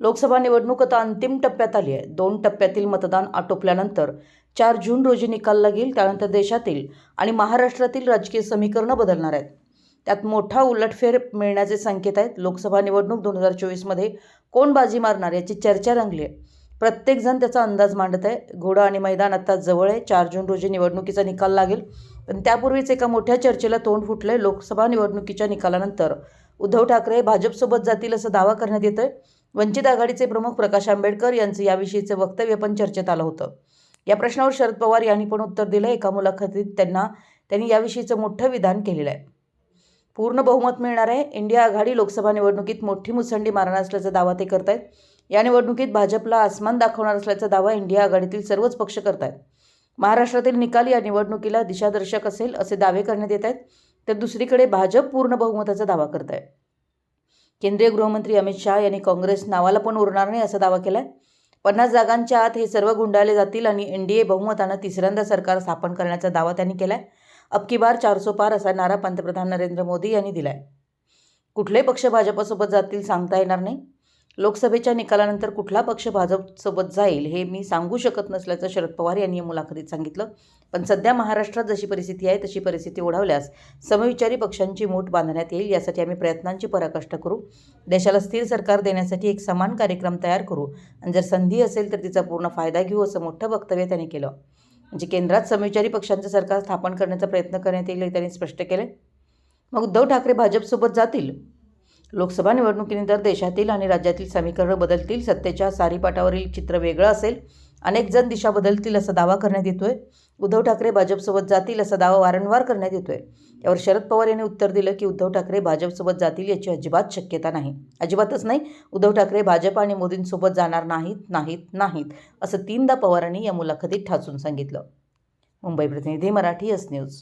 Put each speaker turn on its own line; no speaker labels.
लोकसभा निवडणूक आता अंतिम टप्प्यात आली आहे. दोन टप्प्यातील मतदान आटोपल्यानंतर चार जून रोजी निकाल लागेल त्यानंतर देशातील आणि महाराष्ट्रातील राजकीय समीकरणं बदलणार आहेत. त्यात मोठा उलटफेर मिळण्याचे संकेत आहेत. लोकसभा निवडणूक दोन हजार चोवीसमध्ये कोण बाजी मारणार याची चर्चा रंगली आहे. प्रत्येकजण त्याचा अंदाज मांडत आहे. घोडा आणि मैदान आता जवळ आहे. चार जून रोजी निवडणुकीचा निकाल लागेल. पण त्यापूर्वीच एका मोठ्या चर्चेला तोंड फुटलं आहे लोकसभा निवडणुकीच्या निकालानंतर उद्धव ठाकरे भाजपसोबत जातील असं दावा करण्यात येतोय. वंचित आघाडीचे प्रमुख प्रकाश आंबेडकर यांचं याविषयीचं वक्तव्य पण चर्चेत आलं होतं. या प्रश्नावर शरद पवार यांनी पण उत्तर दिलं. एका मुलाखतीत त्यांना त्यांनी याविषयीचं मोठं विधान केलेलं आहे. पूर्ण बहुमत मिळणार आहे. इंडिया आघाडी लोकसभा निवडणुकीत मोठी मुसंडी मारणार असल्याचा दावा ते करत आहेत या निवडणुकीत भाजपला आसमान दाखवणार असल्याचा दावा इंडिया आघाडीतील सर्वच पक्ष करत आहेत महाराष्ट्रातील निकाल या निवडणुकीला दिशादर्शक असेल असे दावे करण्यात येत आहेत. तर दुसरीकडे भाजप पूर्ण बहुमताचा दावा करत आहे केंद्रीय गृहमंत्री अमित शाह यांनी काँग्रेस नावाला पण उरणार नाही असा दावा केला आहे पन्नास जागांच्या आत हे सर्व गुंडाळले जातील आणि एन डी ए बहुमतानं तिसऱ्यांदा सरकार स्थापन करण्याचा दावा त्यांनी केला आहे अब की बार चारसो पार असा नारा पंतप्रधान नरेंद्र मोदी यांनी दिला आहे कुठले पक्ष भाजपसोबत जातील सांगता येणार नाही. लोकसभेच्या निकालानंतर कुठला पक्ष भाजपसोबत जाईल हे मी सांगू शकत नसल्याचं शरद पवार यांनी या मुलाखतीत सांगितलं. पण सध्या महाराष्ट्रात जशी परिस्थिती आहे तशी परिस्थिती ओढवल्यास समविचारी पक्षांची मूठ बांधण्यात येईल यासाठी आम्ही प्रयत्नांची पराकाष्ठा करू. देशाला स्थिर सरकार देण्यासाठी एक समान कार्यक्रम तयार करू. आणि जर संधी असेल तर तिचा पूर्ण फायदा घेऊ असं मोठं वक्तव्य त्यांनी केलं. म्हणजे केंद्रात समविचारी पक्षांचं सरकार स्थापन करण्याचा प्रयत्न करण्यात येईल हे त्यांनी स्पष्ट केलं मग उद्धव ठाकरे भाजपसोबत जातील? लोकसभा निवडणुकीनंतर देशातील आणि राज्यातील समीकरणं बदलतील सत्तेच्या सारीपाटावरील चित्र वेगळं असेल अनेक जण दिशा बदलतील असा दावा करण्यात येतोय. उद्धव ठाकरे भाजपसोबत जातील असा दावा वारंवार करण्यात येतोय. यावर शरद पवार यांनी उत्तर दिलं की उद्धव ठाकरे भाजपसोबत जातील याची अजिबात शक्यता नाही. अजिबातच नाही. उद्धव ठाकरे भाजप आणि मोदींसोबत जाणार नाहीत नाहीत नाहीत असं तीनदा पवारांनी या मुलाखतीत ठासून सांगितलं. मुंबई प्रतिनिधी मराठी एस न्यूज.